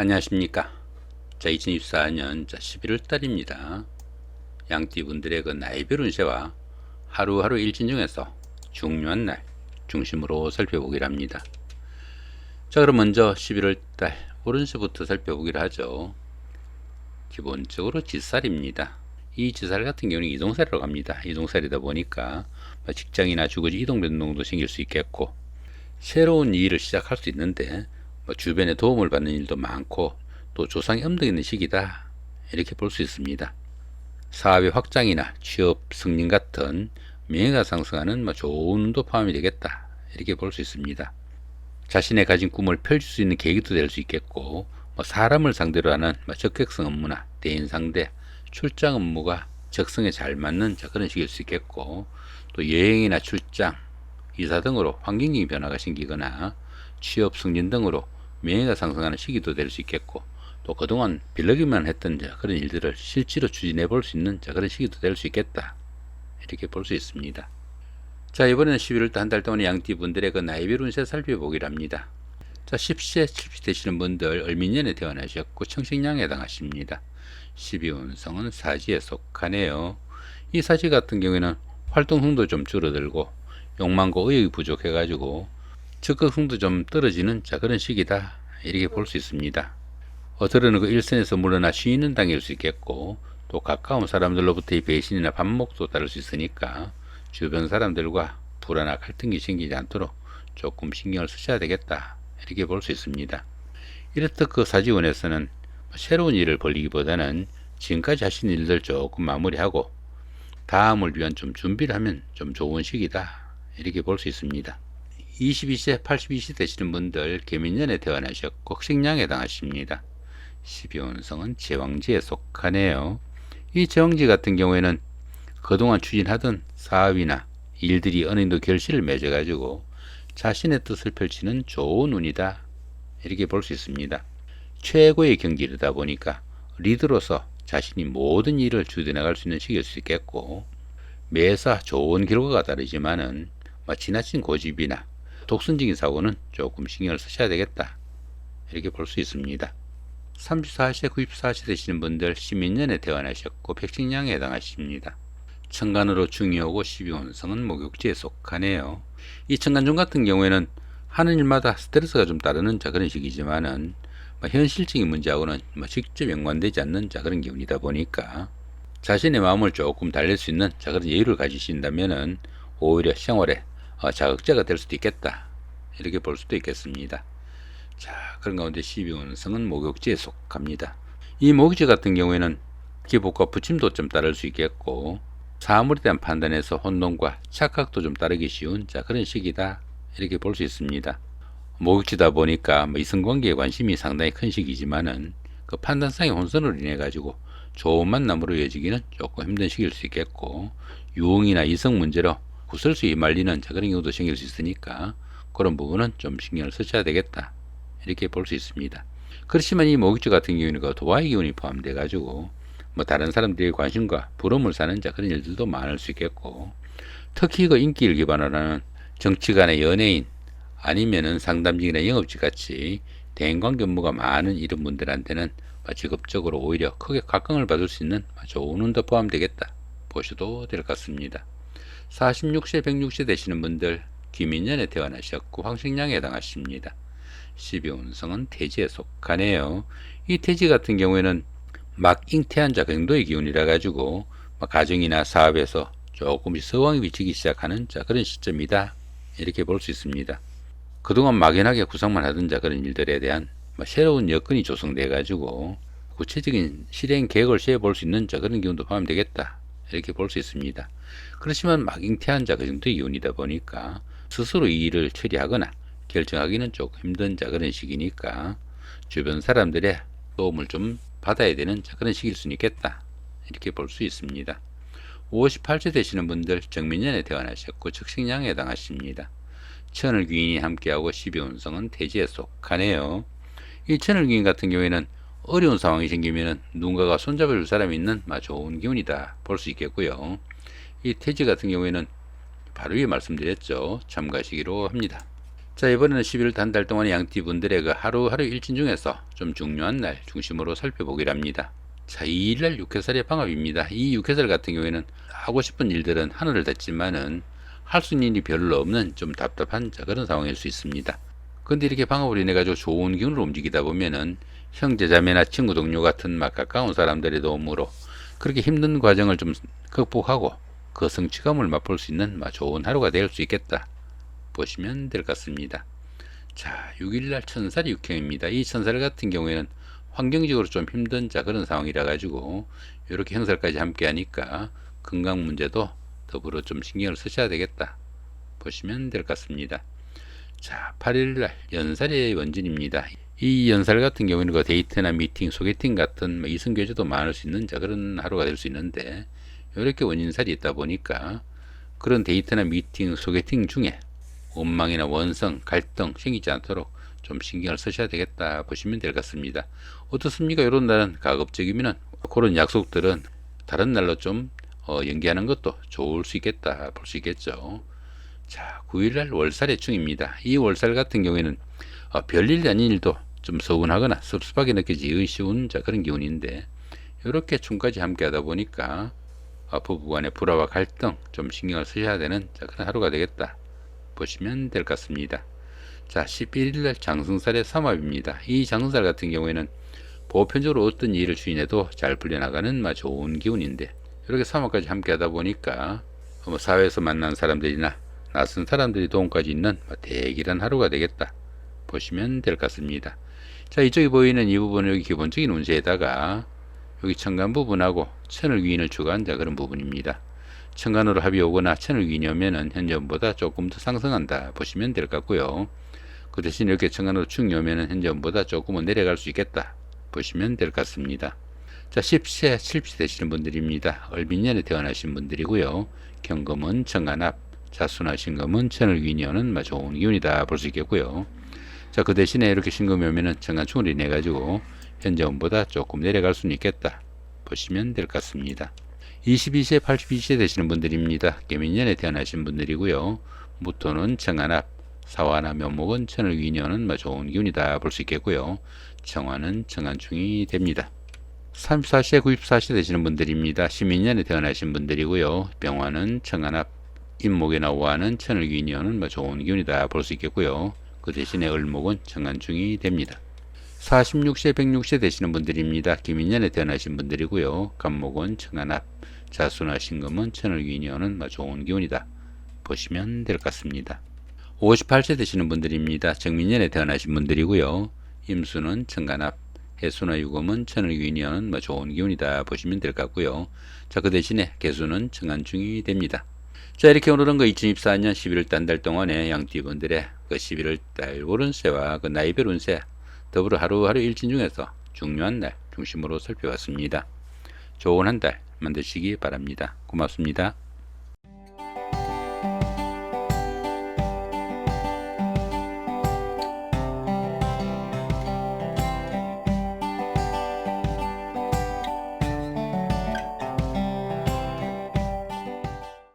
안녕하십니까. 자, 2024년 11월 달입니다. 양띠분들의 그 나이별 운세와 하루하루 일진 중에서 중요한 날 중심으로 살펴보기를 합니다. 자, 그럼 먼저 11월 달 오른세부터 살펴보기를 하죠. 기본적으로 지살입니다. 이 지살 같은 경우는 이동살이라고 합니다. 이동살이다 보니까 뭐 직장이나 주거지 이동 변동도 생길 수 있겠고 새로운 일을 시작할 수 있는데 뭐 주변에 도움을 받는 일도 많고 또 조상이 엄덕 있는 시기다 이렇게 볼 수 있습니다. 사업의 확장이나 취업 승진 같은 명예가 상승하는 뭐 좋은 운도 포함이 되겠다 이렇게 볼 수 있습니다. 자신의 가진 꿈을 펼칠 수 있는 계기도 될 수 있겠고 뭐 사람을 상대로 하는 뭐 적객성 업무나 대인 상대 출장 업무가 적성에 잘 맞는 자 그런 식일 수 있겠고 또 여행이나 출장 이사 등으로 환경적인 변화가 생기거나 취업 승진 등으로 명예가 상승하는 시기도 될 수 있겠고 또 그동안 빌려기만 했던 자 그런 일들을 실제로 추진해 볼 수 있는 자 그런 시기도 될 수 있겠다 이렇게 볼 수 있습니다. 자 이번에는 11월 한달 동안 양띠 분들의 그 나이별 운세 살펴보기를 합니다. 자 10세 70 되시는 분들 을민년에 태어나셨고 청식량에 해당하십니다. 12운성은 사지에 속하네요. 이 사지 같은 경우에는 활동성도 좀 줄어들고 욕망과 의욕이 부족해가지고 적극성도 좀 떨어지는 자 그런 시기다 이렇게 볼 수 있습니다. 어들은 그 일선에서 물러나 쉬는 당일 수 있겠고 또 가까운 사람들로부터의 배신이나 반목도 따를 수 있으니까 주변 사람들과 불화나 갈등이 생기지 않도록 조금 신경을 쓰셔야 되겠다 이렇게 볼 수 있습니다. 이렇듯 그 사지원에서는 새로운 일을 벌리기보다는 지금까지 하신 일들 조금 마무리하고 다음을 위한 좀 준비를 하면 좀 좋은 시기다 이렇게 볼 수 있습니다. 22세, 82세 되시는 분들 개민년에 태어나셨고 식량에 해당하십니다. 12원성은 제왕지에 속하네요. 이 제왕지 같은 경우에는 그동안 추진하던 사업이나 일들이 어느 정도 결실을 맺어가지고 자신의 뜻을 펼치는 좋은 운이다. 이렇게 볼 수 있습니다. 최고의 경지이다 보니까 리더로서 자신이 모든 일을 주도해나갈 수 있는 시기일 수 있겠고 매사 좋은 결과가 다르지만은 뭐 지나친 고집이나 독선적인 사고는 조금 신경을 쓰셔야 되겠다. 이렇게 볼 수 있습니다. 34세, 94세 되시는 분들 시민년에 태어나셨고 백신량에 해당하십니다. 천간으로 중요하고 12원성은 목욕지에 속하네요. 이 천간종 같은 경우에는 하는 일마다 스트레스가 좀 따르는 자 그런 식이지만은 뭐 현실적인 문제하고는 뭐 직접 연관되지 않는 자 그런 기운이다 보니까 자신의 마음을 조금 달랠 수 있는 자 그런 여유를 가지신다면은 오히려 생활에 어, 자극제가 될 수도 있겠다 이렇게 볼 수도 있겠습니다. 자 그런 가운데 12운성은 목욕지에 속합니다. 이 목욕지 같은 경우에는 기복과 부침도 좀 따를 수 있겠고 사물에 대한 판단에서 혼동과 착각도 좀 따르기 쉬운 자 그런 시기다 이렇게 볼 수 있습니다. 목욕지다 보니까 뭐 이성관계에 관심이 상당히 큰 시기지만은 그 판단상의 혼선으로 인해 가지고 좋은 만남으로 이어지기는 조금 힘든 시기일 수 있겠고 유흥이나 이성 문제로 구설수에 휘말리는 자 그런 경우도 생길 수 있으니까 그런 부분은 좀 신경을 쓰셔야 되겠다 이렇게 볼 수 있습니다. 그렇지만 이 목욕지 같은 경우는 그 도화의 기운이 포함돼 가지고 뭐 다른 사람들의 관심과 부러움을 사는 자 그런 일들도 많을 수 있겠고 특히 그 인기를 기반으로 하는 정치간의 연예인 아니면은 상담직이나 영업직 같이 대인관계 업무가 많은 이런 분들한테는 직업적으로 오히려 크게 각광을 받을 수 있는 좋은 운도 포함되겠다 보셔도 될 것 같습니다. 46세, 106세 되시는 분들 귀민년에 태어나셨고 황식량에 해당하십니다. 12운성은 태지에 속하네요. 이 태지 같은 경우에는 막 잉태한 자 정도의 기운이라 가지고 가정이나 사업에서 조금씩 서왕이 비치기 시작하는 자 그런 시점이다 이렇게 볼 수 있습니다. 그동안 막연하게 구상만 하던 자 그런 일들에 대한 새로운 여건이 조성돼 가지고 구체적인 실행 계획을 세워 볼 수 있는 자 그런 기운도 포함되겠다 이렇게 볼 수 있습니다. 그렇지만 막 잉태한 자그 정도의 기운이다 보니까 스스로 이 일을 처리하거나 결정하기는 조금 힘든 자 그런 시기니까 주변 사람들의 도움을 좀 받아야 되는 자 그런 시기일 수는 있겠다 이렇게 볼 수 있습니다. 58세 되시는 분들 정민년에 태어나셨고 적식량에 해당하십니다. 천을귀인이 함께하고 12운성은 태지에 속하네요. 이 천을귀인 같은 경우에는 어려운 상황이 생기면 누군가가 손잡아 줄 사람이 있는 좋은 기운이다 볼 수 있겠고요. 이 태지 같은 경우에는 바로 위에 말씀드렸죠. 참가시기로 합니다. 자 이번에는 11월 한 달 동안의 양띠 분들의 그 하루하루 일진 중에서 좀 중요한 날 중심으로 살펴보기로 합니다. 자 2일날 육회살의 방합입니다. 이 육회살 같은 경우에는 하고 싶은 일들은 하늘을 댔지만은 할 수 있는 일이 별로 없는 좀 답답한 자 그런 상황일 수 있습니다. 근데 이렇게 방업을 인해 가지고 좋은 기운으로 움직이다 보면은 형제자매나 친구 동료 같은 막 가까운 사람들의 도움으로 그렇게 힘든 과정을 좀 극복하고 그 성취감을 맛볼 수 있는 막 좋은 하루가 될 수 있겠다 보시면 될 것 같습니다. 자 6일날 천살이 육형입니다. 이 천살 같은 경우에는 환경적으로 좀 힘든 자 그런 상황이라 가지고 이렇게 형살까지 함께 하니까 건강 문제도 더불어 좀 신경을 쓰셔야 되겠다 보시면 될 것 같습니다. 자, 8일날 연살의 원진입니다. 이 연살 같은 경우에는 그 데이트나 미팅, 소개팅 같은 뭐 이성 교제도 많을 수 있는 자 그런 하루가 될 수 있는데 이렇게 원인살이 있다 보니까 그런 데이트나 미팅, 소개팅 중에 원망이나 원성, 갈등 생기지 않도록 좀 신경을 쓰셔야 되겠다 보시면 될 것 같습니다. 어떻습니까? 이런 날은 가급적이면은 그런 약속들은 다른 날로 좀 어, 연기하는 것도 좋을 수 있겠다 볼 수 있겠죠. 자, 9일날 월살의 충입니다. 이 월살 같은 경우에는 어, 별일 아닌 일도 좀 서운하거나 섭섭하게 느껴지기 쉬운 자, 그런 기운인데 이렇게 충까지 함께 하다 보니까 어, 부부 간의 불화와 갈등 좀 신경을 쓰셔야 되는 자, 그런 하루가 되겠다 보시면 될 것 같습니다. 자, 11일날 장승살의 삼합입니다. 이 장승살 같은 경우에는 보편적으로 어떤 일을 추진해도 잘 풀려나가는 마 좋은 기운인데 이렇게 삼합까지 함께 하다 보니까 뭐 사회에서 만난 사람들이나 낯선 사람들이 도움까지 있는 대기란 하루가 되겠다 보시면 될 것 같습니다. 자 이쪽에 보이는 이 부분은 여기 기본적인 운세에다가 여기 천간 부분하고 천을 위인을 추가한 자 그런 부분입니다. 천간으로 합이 오거나 천을 위인이 오면은 현재보다 조금 더 상승한다 보시면 될 것 같고요. 그 대신 이렇게 천간으로 충이 오면은 현재보다 조금은 내려갈 수 있겠다 보시면 될 것 같습니다. 자 10세, 7세 되시는 분들입니다. 얼빈년에 태어나신 분들이고요. 경금은 천간합, 자수나 신금은 천을 위인이 오는 좋은 기운이다 볼 수 있겠고요. 자, 그 대신에 이렇게 신금이 오면은 천간충을 인해 가지고 현재 운보다 조금 내려갈 수는 있겠다 보시면 될 것 같습니다. 22세, 82세 되시는 분들입니다. 개민년에 태어나신 분들이고요. 무토는 청한합, 사화나 면목은 천을 위인이 오는 좋은 기운이다 볼 수 있겠고요. 청화는 청한충이 됩니다. 34세, 94세 되시는 분들입니다. 시민년에 태어나신 분들이고요. 병화는 청한합, 임목이나 오화는 천을 위인이 오는 뭐 좋은 기운이다 볼 수 있겠고요. 그 대신에 을목은 청간중이 됩니다. 46세, 106세 되시는 분들입니다. 김인년에 태어나신 분들이고요. 간목은 청한합, 자수나 신금은 천을 위인이 오는 뭐 좋은 기운이다. 보시면 될 것 같습니다. 58세 되시는 분들입니다. 정민년에 태어나신 분들이고요. 임수는 청간합, 해수나 유금은 천을 위인이 오는 뭐 좋은 기운이다 보시면 될 것 같고요. 자, 그 대신에 개수는 청간중이 됩니다. 자 이렇게 오늘은 그 2024년 11월 단달 동안의 양띠분들의 그 11월 달 오른세와 그 나이별 운세 더불어 하루하루 일진 중에서 중요한 날 중심으로 살펴봤습니다. 좋은 한 달 만드시기 바랍니다. 고맙습니다.